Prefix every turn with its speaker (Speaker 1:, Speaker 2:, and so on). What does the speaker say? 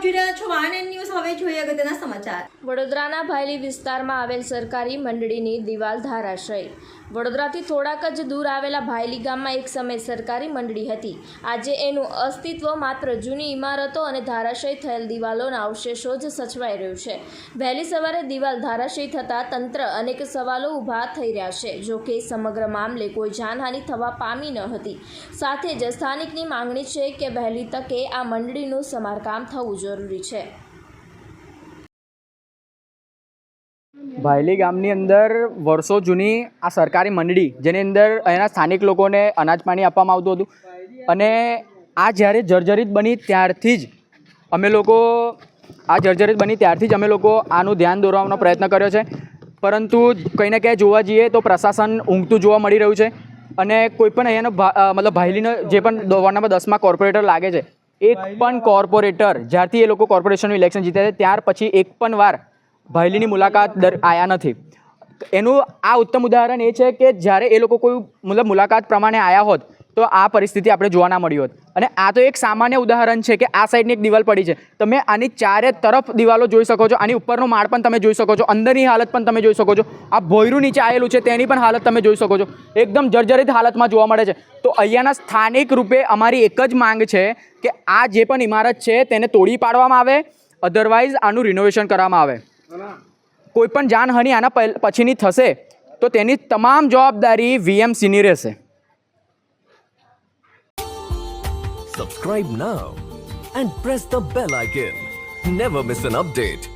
Speaker 1: 觉得吃饭呢你 હવે જોઈએ અગત્યના સમાચાર.
Speaker 2: વડોદરાના ભાયલી વિસ્તારમાં આવેલ સરકારી મંડળીની દિવાલ ધારાશય. વડોદરાથી થોડાક જ દૂર આવેલા ભાયલી ગામમાં એક સમયે સરકારી મંડળી હતી. આજે એનું અસ્તિત્વ માત્ર જૂની ઇમારતો અને ધારાશય થયેલ દિવાલોના અવશેષો જ સચવાઈ રહ્યું છે. વહેલી સવારે દિવાલ ધારાશય થતાં તંત્ર અનેક સવાલો ઊભા થઈ રહ્યા છે. જો કે સમગ્ર મામલે કોઈ જાનહાનિ થવા પામી ન હતી. સાથે જ સ્થાનિકની માંગણી છે કે વહેલી તકે આ મંડળીનું સમારકામ થવું જરૂરી છે.
Speaker 3: ભાયલી ગામની અંદર વર્ષો જૂની આ સરકારી મંડળી, જેની અંદર એના સ્થાનિક લોકોને અનાજ પાણી આપવામાં આવતું હતું. અને આ જ્યારે જર્જરિત બની ત્યારથી જ અમે લોકો, આ જર્જરિત બની ત્યારથી જ અમે લોકો આનું ધ્યાન દોરવાનો પ્રયત્ન કર્યો છે. પરંતુ કંઈ ને ક્યાંય જોવા જઈએ તો પ્રશાસન ઊંઘતું જોવા મળી રહ્યું છે અને કોઈ પણ અહીંયાનો મતલબ ભાયલીનો જે પણ વોર્ડ દસમાં કોર્પોરેટર લાગે છે, એક પણ કોર્પોરેટર જ્યારથી એ લોકો કોર્પોરેશનનું ઇલેક્શન જીત્યા છે, ત્યાર પછી એક પણ વાર ભાયલીની મુલાકાત દર આવ્યા નથી. એનું આ ઉત્તમ ઉદાહરણ એ છે કે જ્યારે એ લોકો કોઈ મતલબ મુલાકાત પ્રમાણે આવ્યા હોત, તો આ પરિસ્થિતિ આપણે જોવા ના મળી હોત. અને આ તો એક સામાન્ય ઉદાહરણ છે કે આ સાઈડની એક દિવાલ પડી છે. તમે આની ચારે તરફ દિવાલો જોઈ શકો છો, આની ઉપરનો માળ પણ તમે જોઈ શકો છો, અંદરની હાલત પણ તમે જોઈ શકો છો. આ ભોયરું નીચે આવેલું છે, તેની પણ હાલત તમે જોઈ શકો છો. એકદમ જર્જરિત હાલતમાં જોવા મળે છે. તો અહીંયાના સ્થાનિક રૂપે અમારી એક જ માંગ છે કે આ જે પણ ઇમારત છે, તેને તોડી પાડવામાં આવે અધરવાઇઝ આનું રિનોવેશન કરવામાં આવે. કોઈ પણ જાનહાનિ આના પછીની થશે તો તેની તમામ જવાબદારી વીએમસીની રહેશે
Speaker 4: Subscribe now and press the bell icon. Never miss an update.